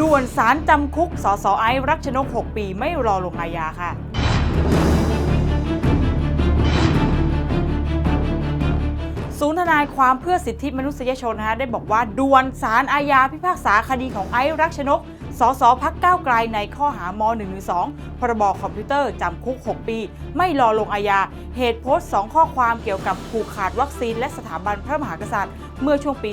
ด่วนสารจำคุก สสไอซ์รักชนก 6 ปีไม่รอลงอาญาค่ะ ศูนย์ทนายความเพื่อสิทธิมนุษยชนนะคะได้บอกว่าด่วนสารอาญาพิพากษาคดีของไอซ์รักชนก สสพักก้าวไกลในข้อหาม .112 พรบคอมพิวเตอร์จำคุก 6 ปี ไม่รอลงอาญา เหตุโพสต์ 2 ข้อความเกี่ยวกับผูกขาดวัคซีนและสถาบันพระมหากษัตริย์ เมื่อช่วงปี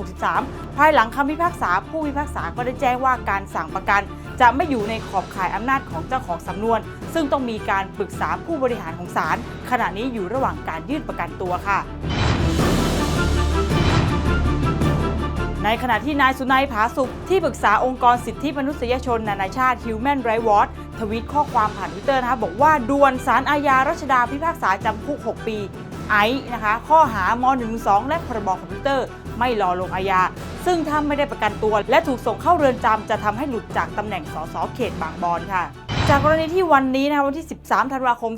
2563 ภายหลังคำพิพากษาผู้พิพากษาก็ได้แจ้งว่าการสั่งประกัน จะไม่อยู่ในขอบข่ายอำนาจของเจ้าของสำนวน ซึ่งต้องมีการปรึกษาผู้บริหารของศาลขณะนี้อยู่ระหว่างการยื่นประกันตัวค่ะ ในขณะที่นายสุนัยผาสุข ที่ปรึกษาองค์กรสิทธิมนุษยชนนานาชาติ Human Rights Watch ทวีตข้อความผ่านทวิตเตอร์นะคะบอกว่าด่วนสารอาญารัชดาพิพากษาจำคุก 6 ปี ไอซ์นะคะ ข้อหาม1 2 และพรบคอมพิวเตอร์ ไม่รอลงอาญา ซึ่งถ้าไม่ได้ประกันตัว และถูกส่งเข้าเรือนจำจะทำให้หลุดจากตำแหน่งสสเขตบางบอนค่ะจากกรณีที่วันนี้นะคะวันที่ 13 ธันวาคม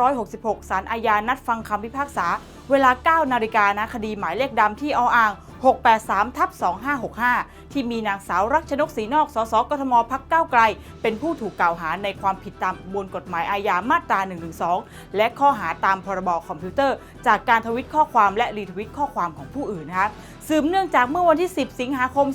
2566 ศาลอาญานัดฟังคำพิพากษา เวลา 9 นาฬิกานะคดีหมายเลขดำที่ออ่าง 683ทับ2565 ที่มีนางสาวรักชนกศรีนอก สสกทมพักเก้าไกล เป็นผู้ถูกกล่าวหาในความผิดตามประมวลกฎหมายอาญามาตรา 112 และข้อหาตามพรบคอมพิวเตอร์ จากการทวิตข้อความและรีทวิตข้อความของผู้อื่นนะคะสืบเนื่องจากเมื่อวันที่ 10 สิงหาคม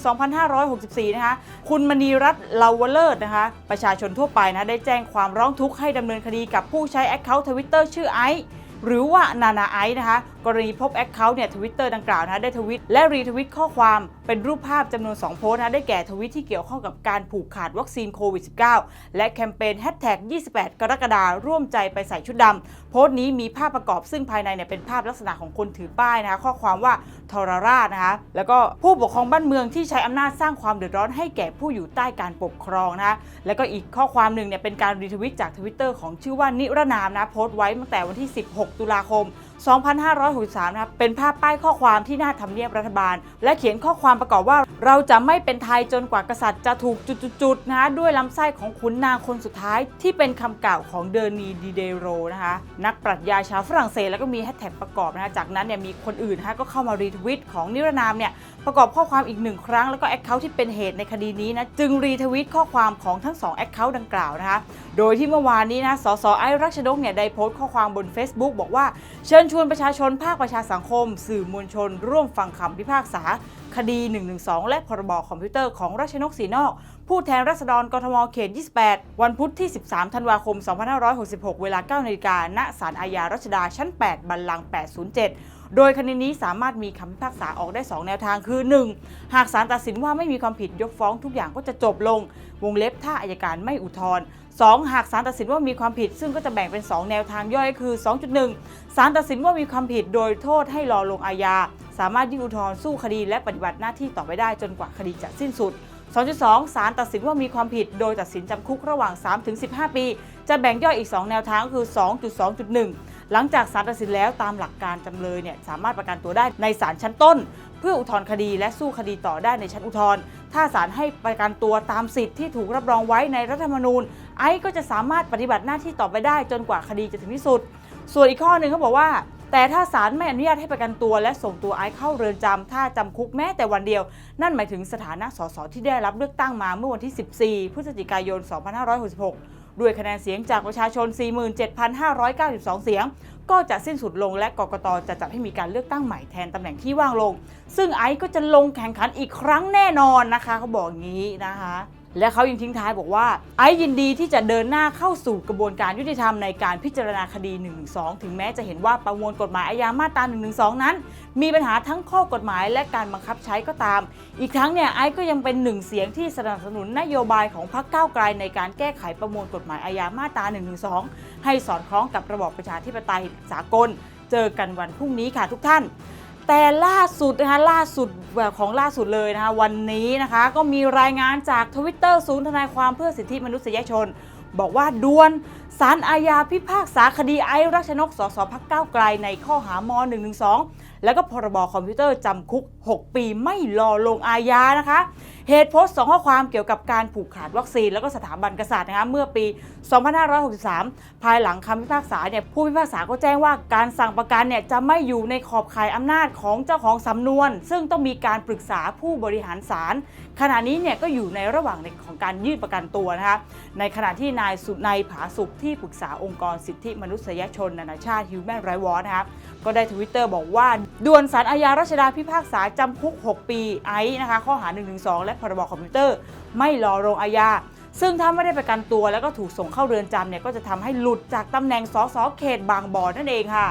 2564 นะคะ คุณมณีรัตน์ลาวเลิศนะคะ ประชาชนทั่วไปนะได้แจ้งความร้องทุกข์ให้ดำเนินคดีกับผู้ใช้แอคเคาท์ทวิตเตอร์ชื่อไอซ์ หรือว่านานาไอซ์นะคะ กรณีพบแอคเคาท์เนี่ยทวิตเตอร์ดังกล่าวนะได้ทวิตและรีทวิตข้อความเป็นรูปภาพจำนวน 2 โพสต์นะได้แก่ทวิตที่เกี่ยวข้องกับการผูกขาดวัคซีนโควิด -19 และแคมเปญแฮชแท็ก28 กรกฎาร่วมใจไปใส่ชุดดำโพสต์นี้มีภาพประกอบซึ่งภายในเนี่ยเป็นภาพลักษณะของคนถือป้ายนะคะข้อความว่าทรราชนะคะแล้วก็ผู้ปกครองบ้านเมืองที่ใช้อำนาจสร้างความเดือดร้อนให้แก่ผู้อยู่ใต้การปกครองนะคะแล้วก็อีกข้อความหนึ่งเนี่ยเป็นการรีทวิตจากทวิตเตอร์ของชื่อว่านิรนามนะโพสต์ไว้ตั้งแต่วันที่ 16 ตุลาคม 2563นะครับเป็นภาพป้ายข้อความที่หน้าทำเนียบรัฐบาล และเขียนข้อความประกอบว่า เราจะไม่เป็นไทยจนกว่ากษัตริย์จะถูกจุดๆนะด้วยลำไส้ของขุนนางคนสุดท้าย ที่เป็นคำกล่าวของเดอร์นีดีเดโรนะคะนักปรัชญาชาวฝรั่งเศสแล้วก็มีแฮชแท็กประกอบนะคะจากนั้นเนี่ยมีคนอื่นนะคะก็เข้ามารีทวิตของนิรนามเนี่ย ประกอบข้อความอีกหนึ่งครั้งแล้วก็แอคเคาท์ที่เป็นเหตุในคดีนี้นะจึงรีทวิตข้อความของทั้งสองแอคเคาท์ดังกล่าวนะคะโดยที่เมื่อวานนี้นะสสไอรักชนกเนี่ยได้โพสต์ข้อความบน Facebook บอกว่าเชิญชวนประชาชนภาคประชาสังคม สื่อมวลชน ร่วมฟังคำพิพากษา คดี 112 และพรบคอมพิวเตอร์ของรัชนกศรีนอก ผู้แทนราษฎรกทมเขต 28 วันพุธที่ 13 ธันวาคม 2566 เวลา 9 นาฬิกาณศาลอาญารัชดาชั้น 8 บัลลังก์ 807โดยคดีนี้สามารถมีคำพิพากษาออกได้ 2 แนวทางคือ 1. หากศาลตัดสินว่าไม่มีความผิดยกฟ้องทุกอย่างก็จะจบลง วงเล็บถ้าอายการไม่อุทธรณ์ 2. หากศาลตัดสินว่ามีความผิด ซึ่งก็จะแบ่งเป็น 2 แนวทางย่อยคือ 2.1 ศาลตัดสินว่ามีความผิดโดยโทษให้รอลงอาญา สามารถยื่นอุทธรณ์สู้คดีและปฏิบัติหน้าที่ต่อไปได้จนกว่าคดีจะสิ้นสุด 2.2 ศาลตัดสินว่ามีความผิดโดยตัดสินจำคุกระหว่าง 3-15 ปี จะแบ่งย่อยอีก 2 แนวทางก็คือ 2.2.1 หลังจากศาลตัดสินแล้วตามหลักการจำเลยเนี่ยสามารถประกันตัวได้ในศาลชั้นต้น เพื่ออุทธรณ์คดีและสู้คดีต่อได้ในชั้นอุทธรณ์ถ้าศาลให้ประกันตัวตามสิทธิ์ที่ถูกรับรองไว้ในรัฐธรรมนูญ ไอซ์ก็จะสามารถปฏิบัติหน้าที่ต่อไปได้จนกว่าคดีจะถึงที่สุด ส่วนอีกข้อหนึ่งเขาบอกว่า แต่ถ้าศาลไม่อนุญาตให้ประกันตัว และส่งตัวไอซ์เข้าเรือนจำถ้าจำคุกแม้แต่วันเดียว นั่นหมายถึงสถานะสสที่ได้รับเลือกตั้งมาเมื่อวันที่ 14 พฤศจิกายน 2566 ด้วยคะแนนเสียงจากประชาชน 47,592 เสียง ก็จะสิ้นสุดลงและกกตจะจัดให้มีการเลือกตั้งใหม่แทนตำแหน่งที่ว่างลง ซึ่งไอซ์ก็จะลงแข่งขันอีกครั้งแน่นอนนะคะเขาบอกงี้นะคะ และเขายังทิ้งท้ายบอกว่า ไอซ์ยินดีที่จะเดินหน้าเข้าสู่กระบวนการยุติธรรมในการพิจารณาคดี 112 ถึงแม้จะเห็นว่าประมวลกฎหมายอาญามาตรา 112 นั้น มีปัญหาทั้งข้อกฎหมายและการบังคับใช้ก็ตาม อีกทั้งเนี่ยไอซ์ก็ยังเป็นหนึ่งเสียงที่สนับสนุนนโยบายของพรรคก้าวไกลในการแก้ไขประมวลกฎหมายอาญามาตรา 112 ให้สอดคล้องกับระบอบประชาธิปไตยสากล เจอกันวันพรุ่งนี้ค่ะทุกท่าน แต่ล่าสุดนะคะล่าสุดแบบของล่าสุดเลยนะคะวันนี้นะคะก็มีรายงานจากทวิตเตอร์ศูนย์ทนายความเพื่อสิทธิมนุษยชน บอกว่าด่วนสารอาญาพิพากษาคดีไอรักชนกสสพักเก้าไกลในข้อหาม .112 แล้วก็พรบคอมพิวเตอร์จำคุก 6 ปีไม่รอลงอาญานะคะ เหตุโพสต์สองข้อความเกี่ยวกับการผูกขาดวัคซีน แล้วก็สถาบันกษัตริย์นะคะเมื่อปี 2563 ภายหลังคำพิพากษาเนี่ยผู้พิพากษาก็แจ้งว่าการสั่งประกันเนี่ยจะไม่อยู่ในขอบข่ายอำนาจของเจ้าของสำนวน ซึ่งต้องมีการปรึกษาผู้บริหารศาลขณะนี้เนี่ยก็อยู่ในระหว่างในของการยื่นประกันตัวนะคะในขณะที่นายสุนัยผาสุขที่ปรึกษาองค์กรสิทธิมนุษยชนนานาชาติ Human Rights Watch นะคะ ก็ได้ทวิตเตอร์บอกว่าด่วนสารอาญารัชดาพิพากษาจำคุก 6 ปีไอซ์นะคะข้อหา 112 และพรบคอมพิวเตอร์ ไม่รอลงอาญาซึ่งถ้าไม่ได้ประกันตัวแล้วก็ถูกส่งเข้าเรือนจำเนี่ยก็จะทำให้หลุดจากตำแหน่งสสเขตบางบ่อนั่นเองค่ะ